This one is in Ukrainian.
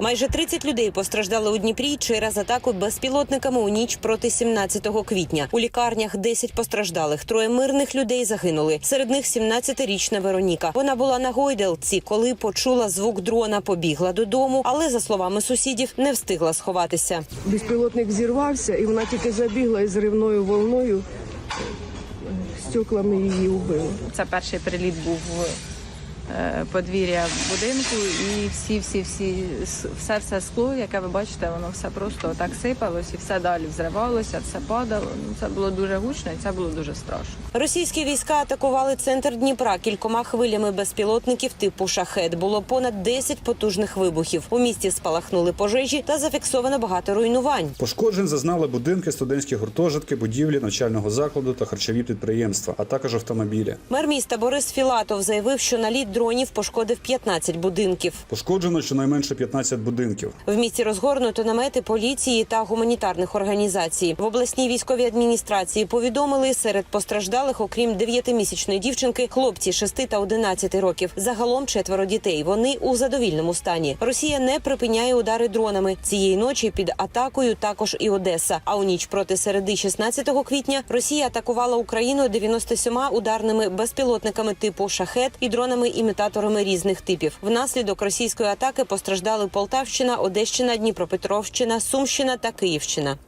Майже 30 людей постраждали у Дніпрі через атаку безпілотниками у ніч проти 17 квітня. У лікарнях 10 постраждалих. Троє мирних людей загинули. Серед них 17-річна Вероніка. Вона була на гойдалці, коли почула звук дрона, побігла додому, але за словами сусідів не встигла сховатися. Безпілотник зірвався, і вона тільки забігла і зривною волною стеклами її убило. Це перший приліт був в е, подвір'я будинку, і всі, всі, всі, все, все скло, яке ви бачите, воно все просто так сипалось і все далі взривалося, все падало. Ну, це було дуже гучно і це було дуже страшно. Російські війська атакували центр Дніпра кількома хвилями безпілотників типу шахет. Було понад 10 потужних вибухів. У місті спалахнули пожежі та зафіксовано багато руйнувань. Пошкоджень зазнали будинки, студентські гуртожитки, будівлі навчального закладу та харчові підприємства, а також автомобілі. Мер міста Борис Філатов заявив, що наліт дронів пошкодив 15 будинків. Пошкоджено щонайменше 15 будинків. В місті розгорнуто намети поліції та гуманітарних організацій. В обласній військовій адміністрації повідомили серед постраждалих, окрім 9-місячної дівчинки, хлопці 6 та 11 років. Загалом четверо дітей. Вони у задовільному стані. Росія не припиняє удари дронами. Цієї ночі під атакою також і Одеса. А у ніч проти середи 16 квітня Росія атакувала Україну 97 ударними безпілотниками типу шахет і дронами-імітаторами різних типів. Внаслідок російської атаки постраждали Полтавщина, Одещина, Дніпропетровщина, Сумщина та Київщина.